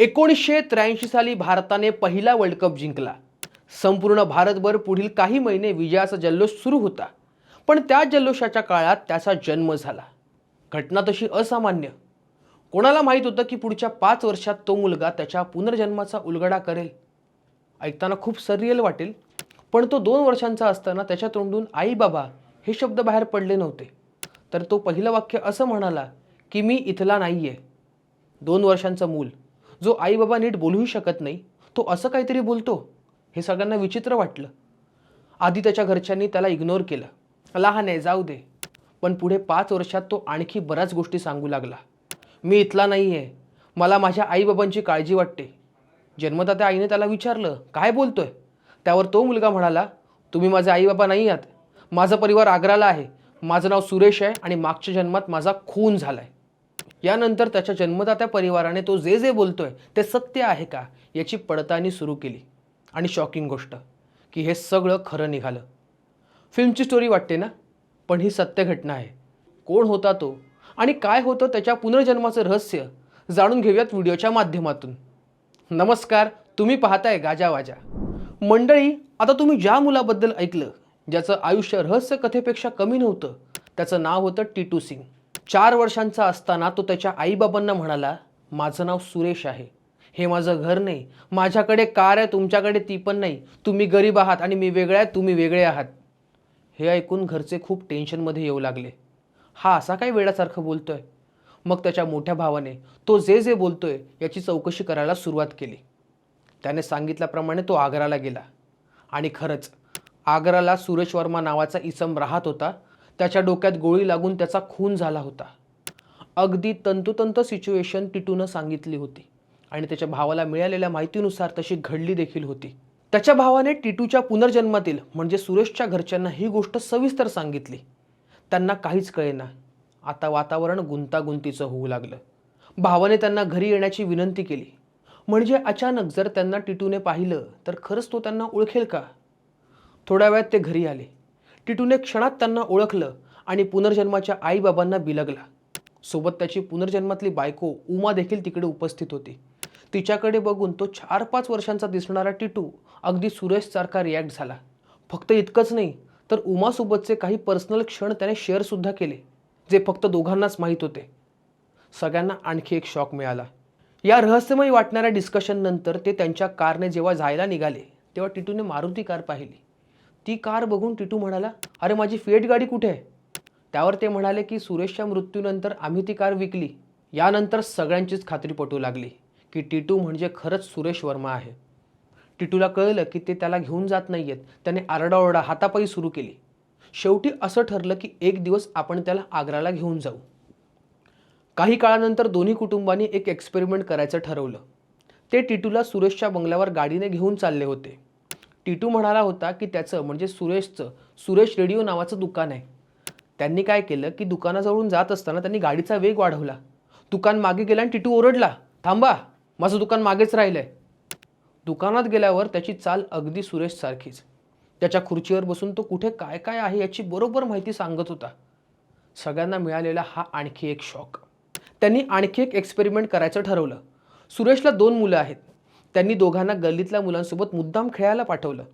एकोणीसशे त्र्याऐंशी साली भारताने पहिला वर्ल्ड कप जिंकला. संपूर्ण भारतभर पुढील काही महिने विजयाचा जल्लोष सुरू होता. पण त्या जल्लोषाच्या काळात त्याचा जन्म झाला. घटना तशी असामान्य. कोणाला माहीत होतं की पुढच्या पाच वर्षात तो मुलगा त्याच्या पुनर्जन्माचा उलगडा करेल? ऐकताना खूप सरियल वाटेल पण तो दोन वर्षांचा असताना त्याच्या तोंडून आई बाबा हे शब्द बाहेर पडले नव्हते. तर तो पहिलं वाक्य असं म्हणाला की मी इथला नाही आहे दोन वर्षांचं मूल. जो आई बाबा नीट बोलूही शकत नाही तो असं काहीतरी बोलतो. हे सगळ्यांना विचित्र वाटलं. आधी त्याच्या घरच्यांनी त्याला इग्नोर केलं. लहान आहे जाऊ दे. पण पुढे पाच वर्षात तो आणखी बऱ्याच गोष्टी सांगू लागला. मी इथला नाही आहे मला माझ्या आईबाबांची काळजी वाटते. जन्मदात्या आईने त्याला विचारलं काय बोलतोय? त्यावर तो मुलगा म्हणाला तुम्ही माझे आईबाबा नाही आहात. माझा परिवार आग्राला आहे. माझं नाव सुरेश आहे आणि मागच्या जन्मात माझा खून झाला आहे यानंतर त्याच्या जन्मदात्या परिवाराने तो जे जे बोलतोय ते सत्य आहे का याची पडताळणी सुरू केली. आणि शॉकिंग गोष्ट की हे सगळं खरं निघालं. फिल्मची स्टोरी वाटते ना? पण ही सत्य घटना आहे. कोण होता तो? आणि काय होतं त्याच्या पुनर्जन्माचं रहस्य? जाणून घेऊयात व्हिडिओच्या माध्यमातून. नमस्कार तुम्ही पाहताय गाजावाजा मंडळी आता तुम्ही ज्या मुलाबद्दल ऐकलं ज्याचं आयुष्य रहस्य कथेपेक्षा कमी नव्हतं त्याचं नाव होतं टीटू सिंग. चार वर्षांचा असताना तो त्याच्या आईबाबांना म्हणाला माझं नाव सुरेश आहे. हे माझं घर नाही. माझ्याकडे कार आहे तुमच्याकडे ती पण नाही. तुम्ही गरीब आहात आणि मी वेगळा आहे तुम्ही वेगळे आहात. हे ऐकून घरचे खूप टेन्शनमध्ये येऊ लागले. हा असा काय वेळासारखं बोलतोय? मग त्याच्या मोठ्या भावाने तो जे जे बोलतोय याची चौकशी करायला सुरुवात केली. त्याने सांगितल्याप्रमाणे तो आग्राला गेला. आणि खरंच आग्राला सुरेश वर्मा नावाचा इसम राहत होता त्याच्या डोक्यात गोळी लागून त्याचा खून झाला होता. अगदी तंतोतंत सिच्युएशन टिटूनं सांगितली होती. आणि त्याच्या भावाला मिळालेल्या माहितीनुसार तशी घडली देखील होती. त्याच्या भावाने टिटूच्या पुनर्जन्मातील म्हणजे सुरेशच्या घरच्यांना ही गोष्ट सविस्तर सांगितली. त्यांना काहीच कळेना. आता वातावरण गुंतागुंतीचं होऊ लागलं. भावाने त्यांना घरी येण्याची विनंती केली. म्हणजे अचानक जर त्यांना टिटूने पाहिलं तर खरंच तो त्यांना ओळखेल का? थोड्या वेळात ते घरी आले. टिटूने क्षणात त्यांना ओळखलं आणि पुनर्जन्माच्या आईबाबांना बिलगला. सोबत त्याची पुनर्जन्मातली बायको उमा देखील तिकडे उपस्थित होती. तिच्याकडे बघून तो चार पाच वर्षांचा दिसणारा टिटू अगदी सुरेशसारखा रिॲक्ट झाला. फक्त इतकंच नाही तर उमासोबतचे काही पर्सनल क्षण त्याने शेअरसुद्धा केले जे फक्त दोघांनाच माहीत होते. सगळ्यांना आणखी एक शॉक मिळाला. या रहस्यमय वाटणाऱ्या डिस्कशननंतर ते त्यांच्या कारने जेव्हा जायला निघाले तेव्हा टिटूने मारुती कार पाहिली. ती कार बघून टिटू म्हणाला अरे माझी फिएट गाडी कुठे आहे? त्यावर ते म्हणाले की सुरेशच्या मृत्यूनंतर आम्ही ती कार विकली. यानंतर सगळ्यांचीच खात्री पटू लागली की टिटू म्हणजे खरंच सुरेश वर्मा आहे. टिटूला कळलं की ते त्याला घेऊन जात नाही आहेत त्याने आरडाओरडा हातापायी सुरू केली. शेवटी असं ठरलं की एक दिवस आपण त्याला आग्राला घेऊन जाऊ. काही काळानंतर दोन्ही कुटुंबांनी एक एक्सपेरिमेंट करायचं ठरवलं. ते टिटूला सुरेशच्या बंगल्यावर गाडीने घेऊन चालले होते. टिटू म्हणाला होता की त्याचं म्हणजे सुरेशचं सुरेश रेडिओ नावाचं दुकान आहे. त्यांनी काय केलं की दुकानाजवळून जात असताना त्यांनी गाडीचा वेग वाढवला. दुकान मागे गेला आणि टिटू ओरडला थांबा माझं दुकान मागेच राहिलं आहे दुकानात गेल्यावर त्याची चाल अगदी सुरेशसारखीच त्याच्या खुर्चीवर बसून तो कुठे काय काय आहे याची बरोबर माहिती सांगत होता. सगळ्यांना मिळालेला हा आणखी एक शॉक. त्यांनी आणखी एक एक्सपेरिमेंट करायचं ठरवलं. सुरेशला दोन मुलं आहेत. त्यांनी दोघांना गल्लीतल्या मुलांसोबत मुद्दाम खेळायला पाठवलं.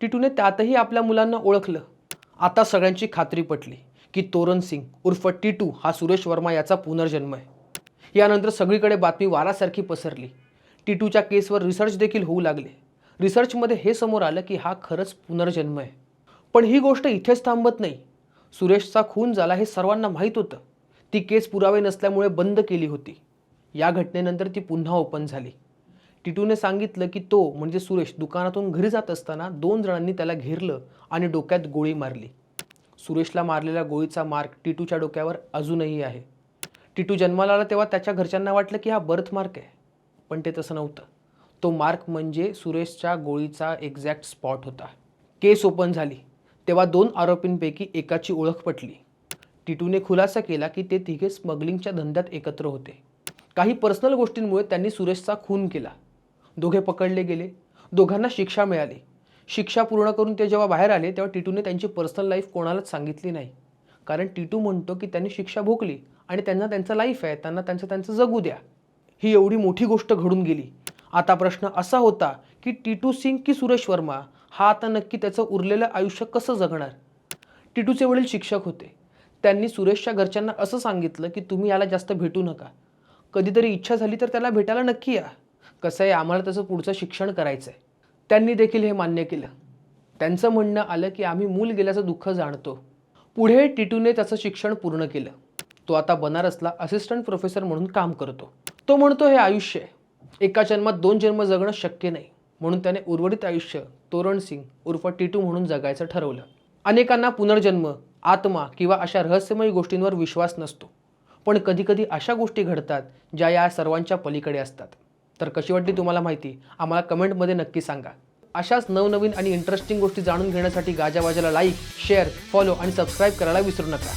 टिटूने त्यातही आपल्या मुलांना ओळखलं. आता सगळ्यांची खात्री पटली की तोरण सिंग उर्फ टिटू हा सुरेश वर्मा याचा पुनर्जन्म आहे. यानंतर सगळीकडे बातमी वारासारखी पसरली. टिटूच्या केसवर रिसर्च देखील होऊ लागले. रिसर्चमध्ये हे समोर आलं की हा खरंच पुनर्जन्म आहे. पण ही गोष्ट इथेच थांबत नाही. सुरेशचा खून झाला हे सर्वांना माहीत होतं. ती केस पुरावे नसल्यामुळे बंद केली होती. या घटनेनंतर ती पुन्हा ओपन झाली. टिटूने सांगितलं की तो म्हणजे सुरेश दुकानातून घरी जात असताना दोन जणांनी त्याला घेरलं आणि डोक्यात गोळी मारली. सुरेशला मारलेल्या गोळीचा मार्क टिटूच्या डोक्यावर अजूनही आहे. टिटू जन्माला आला तेव्हा त्याच्या घरच्यांना वाटलं की हा बर्थ मार्क आहे पण ते तसं नव्हतं. तो मार्क म्हणजे सुरेशच्या गोळीचा एक्झॅक्ट स्पॉट होता. केस ओपन झाली. तेव्हा दोन आरोपींपैकी एकाची ओळख पटली. टिटूने खुलासा केला की ते तिघे स्मगलिंगच्या धंद्यात एकत्र होते. काही पर्सनल गोष्टींमुळे त्यांनी सुरेशचा खून केला. दोघे पकडले गेले. दोघांना शिक्षा मिळाली. शिक्षा पूर्ण करून ते जेव्हा बाहेर आले तेव्हा टिटूने त्यांची पर्सनल लाईफ कोणालाच सांगितली नाही. कारण टिटू म्हणतो की त्यांनी शिक्षा भोगली आणि त्यांना त्यांचं लाईफ आहे त्यांना त्यांचं त्यांचं जगू द्या. ही एवढी मोठी गोष्ट घडून गेली. आता प्रश्न असा होता की टिटू सिंग की सुरेश वर्मा हा आता नक्की त्याचं उरलेलं आयुष्य कसं जगणार? टिटूचे वडील शिक्षक होते. त्यांनी सुरेशच्या घरच्यांना असं सांगितलं की तुम्ही याला जास्त भेटू नका. कधीतरी इच्छा झाली तर त्याला भेटायला नक्की या. कसं आहे आम्हाला त्याचं पुढचं शिक्षण करायचं आहे त्यांनी देखील हे मान्य केलं. त्यांचं म्हणणं आलं की आम्ही मूल गेल्याचं दुःख जाणतो. पुढे टिटूने त्याचं शिक्षण पूर्ण केलं. तो आता बनारसला असिस्टंट प्रोफेसर म्हणून काम करतो. तो म्हणतो हे आयुष्य आहे. एका जन्मात दोन जन्म जगणं शक्य नाही. म्हणून त्याने उर्वरित आयुष्य तोरण सिंग उर्फ टिटू म्हणून जगायचं ठरवलं. अनेकांना पुनर्जन्म आत्मा किंवा अशा रहस्यमयी गोष्टींवर विश्वास नसतो. पण कधीकधी अशा गोष्टी घडतात ज्या या सर्वांच्या पलीकडे असतात. तर कशी वाटली तुम्हाला माहिती? आम्हाला कमेंटमध्ये नक्की सांगा. अशाच नवनवीन आणि इंटरेस्टिंग गोष्टी जाणून घेण्यासाठी गाजावाजाला लाईक शेअर फॉलो आणि सबस्क्राईब करायला विसरू नका.